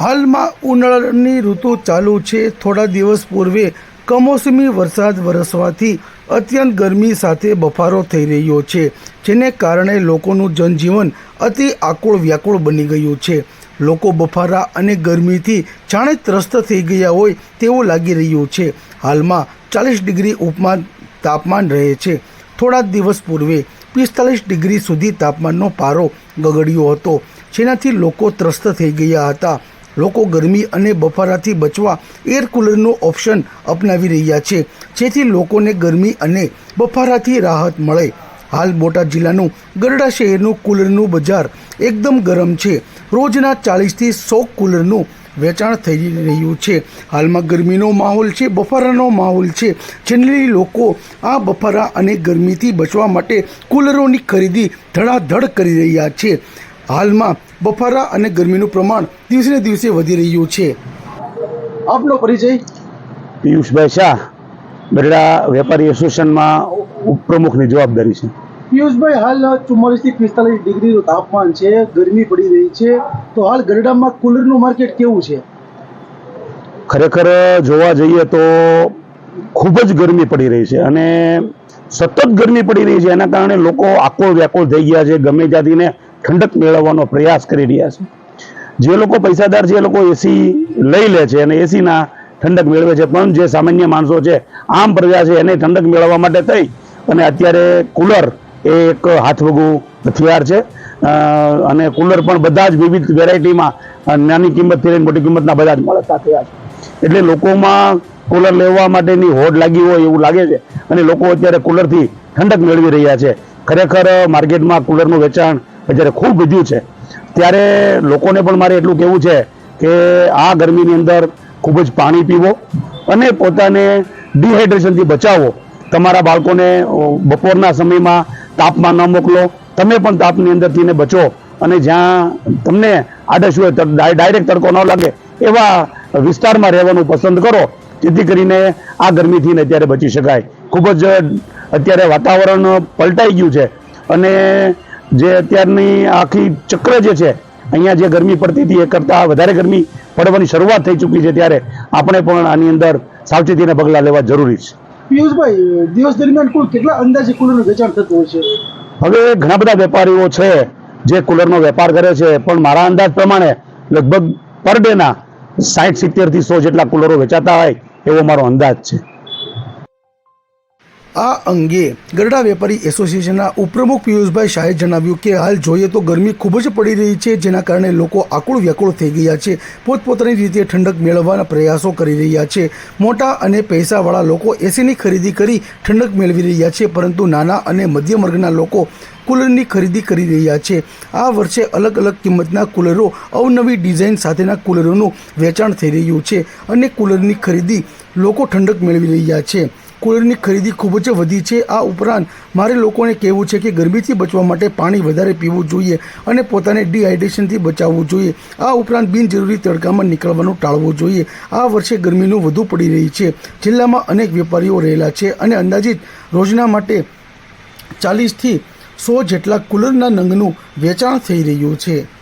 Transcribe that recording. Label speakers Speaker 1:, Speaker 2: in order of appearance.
Speaker 1: હાલમાં ઉનાળાની ઋતુ ચાલુ છે. થોડા દિવસ પૂર્વે કમોસમી વરસાદ વરસવાથી અત્યંત ગરમી સાથે બફારો થઈ રહ્યો છે, જેને કારણે લોકોનું જનજીવન અતિ આકુળ વ્યાકુળ બની ગયું છે. લોકો બફારા અને ગરમીથી જાણે ત્રસ્ત થઈ ગયા હોય તેવું લાગી રહ્યું છે. હાલમાં ચાલીસ ડિગ્રી ઉપમાન તાપમાન રહે છે. થોડા દિવસ પૂર્વે પિસ્તાલીસ ડિગ્રી સુધી તાપમાનનો પારો ગગડ્યો હતો, જેનાથી લોકો ત્રસ્ત થઈ ગયા હતા. લોકો ગરમી અને બફારાથી બચવા એર કુલરનું ઓપ્શન અપનાવી રહ્યા છે. જેથી લોકોને ગરમી અને બફારાથી રાહત મળે. હાલ બોટાદ જિલ્લાનું ગરડા શહેરનું કુલરનું બજાર એકદમ ગરમ છે. રોજના ચાલીસથી સો કુલરનું વેચાણ થઈ રહ્યું છે. હાલમાં ગરમીનો માહોલ છે, બફારાનો માહોલ છે. જનરલી લોકો આ બફારા અને ગરમીથી બચવા માટે કુલરોની ખરીદી ધડાધડ કરી રહ્યા છે. હાલમાં બફારા અને ગરમીનું પ્રમાણ દિવસે દિવસે વધી રહ્યું છે. આપનો પરિચય?
Speaker 2: પિયુષભાઈ શાહ બરડા વેપારી એસોસિએશનમાં ઉપપ્રમુખની જવાબદારી છે.
Speaker 1: પિયુષભાઈ હાલ ચુમ્માલીસથી પિસ્તાલીસ ડિગ્રીનું તાપમાન છે ગરમી પડી રહી છે. તો હાલ ગરડામાં કુલરનું માર્કેટ કેવું છે?
Speaker 2: ખરેખર જોવા જઈએ તો ખૂબ જ ગરમી પડી રહી છે અને સતત ગરમી પડી રહી છે. એના કારણે લોકો આકોળ વ્યાકોળ થઈ ગયા છે. ગમે ત્યાંથીને ઠંડક મેળવવાનો પ્રયાસ કરી રહ્યા છે. જે લોકો પૈસાદાર છે, એ લોકો એસી લઈ લે છે અને એસીના ઠંડક મેળવે છે. પણ જે સામાન્ય માણસો છે, આમ પ્રજા છે, એને ઠંડક મેળવવા માટે થઈ અને અત્યારે કુલર એ એક હાથવગું હથિયાર છે. અને કુલર પણ બધા જ વિવિધ વેરાયટીમાં નાની કિંમતથી લઈને મોટી કિંમતના બધા જ મળતા થયા છે. એટલે લોકોમાં કુલર લેવા માટેની હોડ લાગી હોય એવું લાગે છે. અને લોકો અત્યારે કુલરથી ઠંડક મેળવી રહ્યા છે. ખરેખર માર્કેટમાં કુલરનું વેચાણ અત્યારે ખૂબ વધ્યું છે, ત્યારે લોકોને પણ મારે એટલું કહેવું છે કે આ ગરમીની અંદર ખૂબ જ પાણી પીવો અને પોતાને ડિહાઇડ્રેશનથી બચાવો. તમારા બાળકોને બપોરના સમયમાં તાપમાં ન મોકલો. તમે પણ તાપની અંદરથી બચો અને જ્યાં તમને આડશ હોય ડાયરેક્ટ તડકો ન લાગે, એવા વિસ્તારમાં રહેવાનું પસંદ કરો. જેથી કરીને આ ગરમીથી અત્યારે બચી શકાય. ખૂબ જ અત્યારે વાતાવરણ પલટાઈ ગયું છે અને જે અત્યારની આખી ચક્ર જે છે અહીંયા જે ગરમી પડતી હતી એ કરતાં વધારે ગરમી પડવાની શરૂઆત થઈ ચૂકી છે ત્યારે આપણે પણ આની અંદર સાવચેતીના પગલાં લેવા જરૂરી છે.
Speaker 1: પિયુષભાઈ દિવસ દરમિયાન કુલ કેટલા અંદાજે કુલરનું વેચાણ થતું હોય છે?
Speaker 2: હવે ઘણા બધા વેપારીઓ છે જે કુલરનો વેપાર કરે છે પણ મારા અંદાજ પ્રમાણે લગભગ પર ડેના સાઠ સિત્તેરથી સો જેટલા કુલરો વેચાતા હોય એવો મારો અંદાજ છે.
Speaker 1: આ અંગે ગરડા વેપારી એસોસિએશનના ઉપપ્રમુખ પિયુષભાઈ શાહે જણાવ્યું કે હાલ જોઈએ તો ગરમી ખૂબ જ પડી રહી છે, જેના કારણે લોકો આકુળ વ્યાકુળ થઈ ગયા છે, પોતપોતાની રીતે ઠંડક મેળવવાના પ્રયાસો કરી રહ્યા છે. મોટા અને પૈસાવાળા લોકો એસીની ખરીદી કરી ઠંડક મેળવી રહ્યા છે, પરંતુ નાના અને મધ્યમ વર્ગના લોકો કુલરની ખરીદી કરી રહ્યા છે. આ વર્ષે અલગ અલગ કિંમતના કુલરો અવનવી ડિઝાઇન સાથેના કુલરોનું વેચાણ થઈ રહ્યું છે અને કુલરની ખરીદી લોકો ઠંડક મેળવી રહ્યા છે. કુલરની ખરીદી ખૂબ જ વધી છે. આ ઉપરાંત મારે લોકોને કહેવું છે કે ગરમીથી બચવા માટે પાણી વધારે પીવું જોઈએ અને પોતાને ડિહાઇડ્રેશનથી બચાવવું જોઈએ. આ ઉપરાંત બિનજરૂરી તડકામાં નીકળવાનું ટાળવું જોઈએ. આ વર્ષે ગરમીનું વધુ પડી રહી છે. જિલ્લામાં અનેક વેપારીઓ રહેલા છે અને અંદાજિત રોજના માટે ચાલીસથી સો જેટલા કુલરના નંગનું વેચાણ થઈ રહ્યું છે.